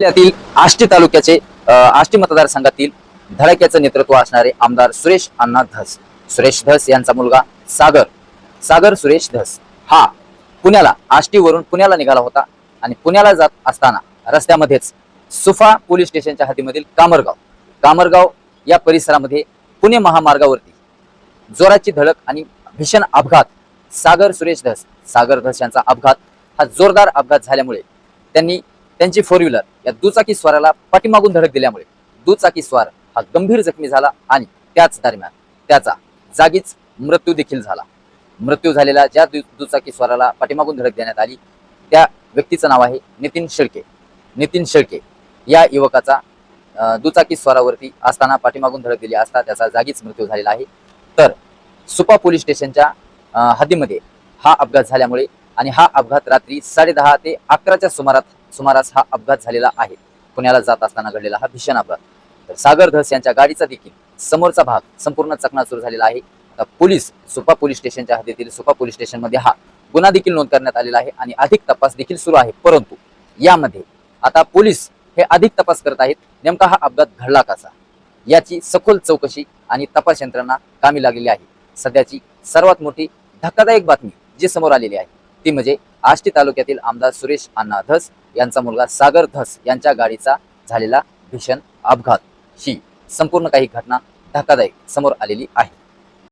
जिल्ह्यातील आष्टी तालुक्याचे आष्टी मतदारसंघातील धडाक्याचं नेतृत्व असणारे आमदार सुरेश अण्णा धस. सुरेश धस यांचा मुलगा सागर. सागर सुरेश धस हा पुण्याला आष्टीवरून पुण्याला निघाला होता आणि पुण्याला जात असताना रस्त्यामध्येच सुफा पोलीस स्टेशनच्या हद्दीमधील कामरगाव कामरगाव या परिसरामध्ये पुणे महामार्गावरती जोराची धडक आणि भीषण अपघात सागर सुरेश धस सागर धस यांचा अपघात हा जोरदार अपघात झाल्यामुळे त्यांनी त्यांची फोर व्हीलर या दुचाकी स्वाराला पाठीमागून धडक दिल्यामुळे दुचाकी स्वार हा गंभीर जखमी झाला आणि त्याच दरम्यान त्याचा जागीच मृत्यू देखील झाला. मृत्यू झालेला ज्या दु- दुचाकी स्वाराला पाठीमागून धडक देण्यात आली त्या व्यक्तीचं नाव आहे नितीन शेळके. नितीन शेळके या युवकाचा दुचाकी स्वारावरती असताना पाठीमागून धडक दिली असता त्याचा जागीच मृत्यू झालेला आहे. तर सुपा पोलीस स्टेशनच्या हद्दीमध्ये हा अपघात झाल्यामुळे आणि हा अपघात रात्री साडेदहा ते अकराच्या सुमारात सुमारास हा अपघात झालेला आहे. पुण्याला जात असताना घडलेला हा भीषण अपघात. तर सागर धस यांच्या गाडीचा देखील समोरचा भाग संपूर्ण चकनाचूर झालेला आहे. आता पोलीस सुपा पोलीस स्टेशनच्या हद्दीतील सुपा पोलीस स्टेशनमध्ये हा गुन्हा देखील नोंद करण्यात आलेला आहे आणि अधिक तपास देखील सुरू आहे. परंतु यामध्ये आता पोलीस हे अधिक तपास करत आहेत नेमका हा अपघात घडला कसा? याची सखोल चौकशी आणि तपास यंत्रणा कामी लागलेली आहे. सध्याची सर्वात मोठी धक्कादायक बातमी जी समोर आलेली आहे. ती म्हणजे आष्टी तालुक्यातील आमदार सुरेश अण्णा धस यांचा मुलगा सागर धस यांच्या गाडीचा झालेला भीषण अपघात. ही संपूर्ण काही घटना धक्कादायक समोर आलेली आहे.